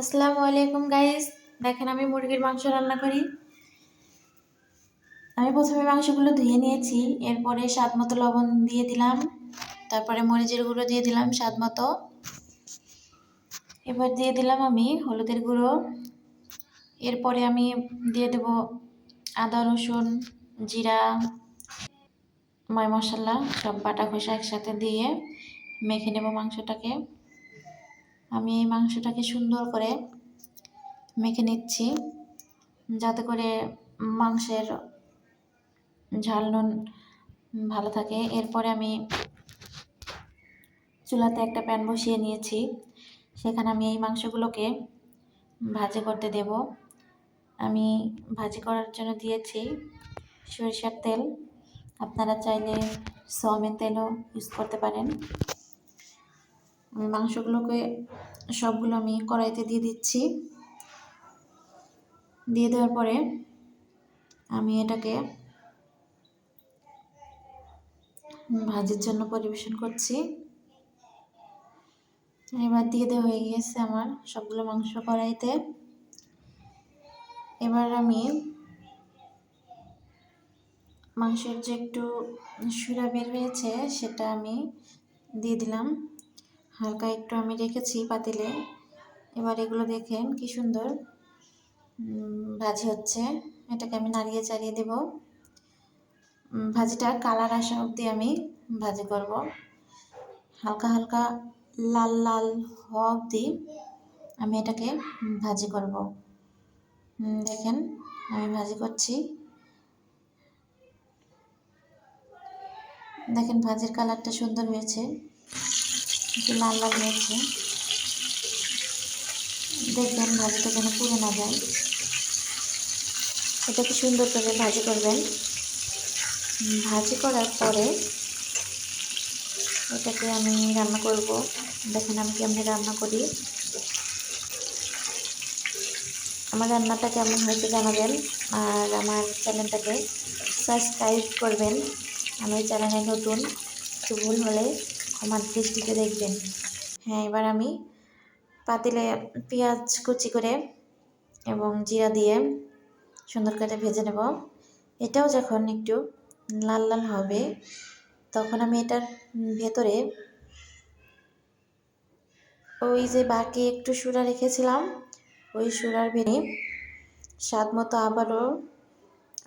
আসসালামু আলাইকুম গাইস দেখেন, আমি মুরগির মাংস রান্না করি। আমি প্রথমে মাংসগুলো ধুয়ে নিয়েছি, এরপরে স্বাদ মতো লবণ দিয়ে দিলাম, তারপরে মরিচের গুঁড়ো দিয়ে দিলাম স্বাদ মতো। এবার দিয়ে দিলাম আমি হলুদের গুঁড়ো। এরপরে আমি দিয়ে দেব আদা, রসুন, জিরা, ময় মশলা, সব বাটা খোসা একসাথে দিয়ে মেখে নেব মাংসটাকে। আমি এই মাংসটাকে সুন্দর করে মেখে নিচ্ছি, যাতে করে মাংসের ঝাল নুন ভালো থাকে। এরপরে আমি চুলাতে একটা প্যান বসিয়ে নিয়েছি। সেখানে আমি এই মাংসগুলোকে ভাজি করতে দেব। আমি ভাজি করার জন্য দিয়েছি সরিষার তেল। আপনারা চাইলে সমের তেলও ইউজ করতে পারেন। আমি মাংসগুলোকে সবগুলো আমি কড়াইতে দিয়ে দিচ্ছি। দিয়ে দেওয়ার পরে আমি এটাকে ভাজির জন্য পরিবেশন করছি। এবার দিয়ে দেওয়া হয়ে গিয়েছে আমার সবগুলো মাংস কড়াইতে। এবার আমি মাংসের যে একটু সুরা বের হয়েছে সেটা আমি দিয়ে দিলাম। হালকা একটু আমি রেখেছি পাতিলে। এবার এগুলো দেখেন কি সুন্দর। ভাজি হচ্ছে। এটাকে আমি নাড়িয়ে চাড়িয়ে দেব। ভাজিটা কালার আসা অবধি আমি ভাজি করব। হালকা হালকা লাল লাল হওয়া অবধি আমি এটাকে ভাজি করব। দেখেন আমি ভাজি করছি। দেখেন ভাজির কালারটা সুন্দর হয়েছে। একটু লাল লাল হয়েছে। দেখবেন ভাজিটা যেন পুড়ে না যায়। এটাকে সুন্দর করে ভাজি করবেন? ভাজি করার পরে এটাকে আমি রান্না করব। দেখেন আমি কেমনি রান্না করি। আমার রান্নাটা কেমন হয়েছে জানাবেন। আর আমার চ্যানেলটাকে সাবস্ক্রাইব করবেন। আমার চ্যানেলে নতুন একটু ভুল হলে আমার দৃষ্টিতে দেখবেন। হ্যাঁ এবার আমি পাতিলে পেঁয়াজ কুচি করে এবং জিরা দিয়ে সুন্দর করে ভেজে নেব। এটাও যখন একটু লাল লাল হবে, তখন আমি এটার ভেতরে ওই যে বাকি একটু সুরা রেখেছিলাম, ওই সুরার ভেঙে স্বাদ মতো আবারও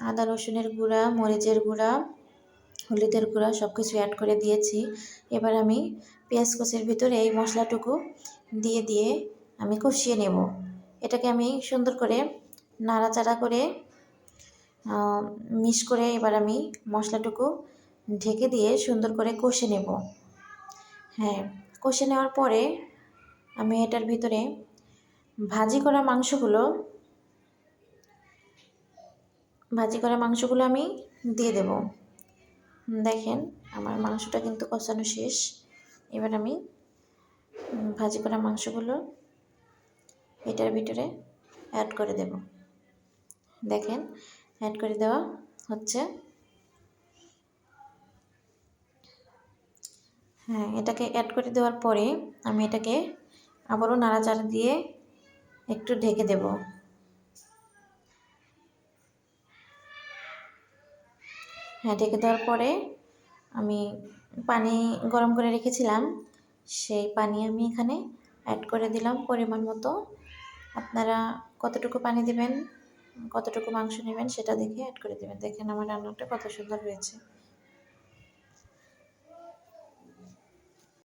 আদা রসুনের গুঁড়া, মরিচের গুঁড়া হলুদের গুঁড়া সব কিছু অ্যাড করে দিয়েছি। এবার আমি পেঁয়াজ কষের ভিতরে এই মশলাটুকু দিয়ে দিয়ে আমি কষিয়ে নেব। এটাকে আমি সুন্দর করে নাড়াচাড়া করে মিশ করে এবার আমি মশলাটুকু ঢেকে দিয়ে সুন্দর করে কষে নেব। হ্যাঁ কষে নেওয়ার পরে আমি এটার ভিতরে ভাজি করা মাংসগুলো, ভাজি করা মাংসগুলো আমি দিয়ে দেব। দেখেন, আমার মাংসটা কিন্তু কষানো শেষ। এবার আমি ভাজি করা মাংসগুলো এটার ভিতরে অ্যাড করে দেব। দেখেন অ্যাড করে দেওয়া হচ্ছে। হ্যাঁ এটাকে অ্যাড করে দেওয়ার পরে আমি এটাকে আবারও নাড়াচাড়া দিয়ে একটু ঢেকে দেব। হ্যাঁ ঢেকে দেওয়ার পরে আমি পানি গরম করে রেখেছিলাম। সেই পানি আমি এখানে অ্যাড করে দিলাম পরিমাণ মতো। আপনারা কতটুকু পানি দিবেন, কতটুকু মাংস নেবেন সেটা দেখে অ্যাড করে দেবেন। দেখেন আমার রান্নাটা কত সুন্দর হয়েছে।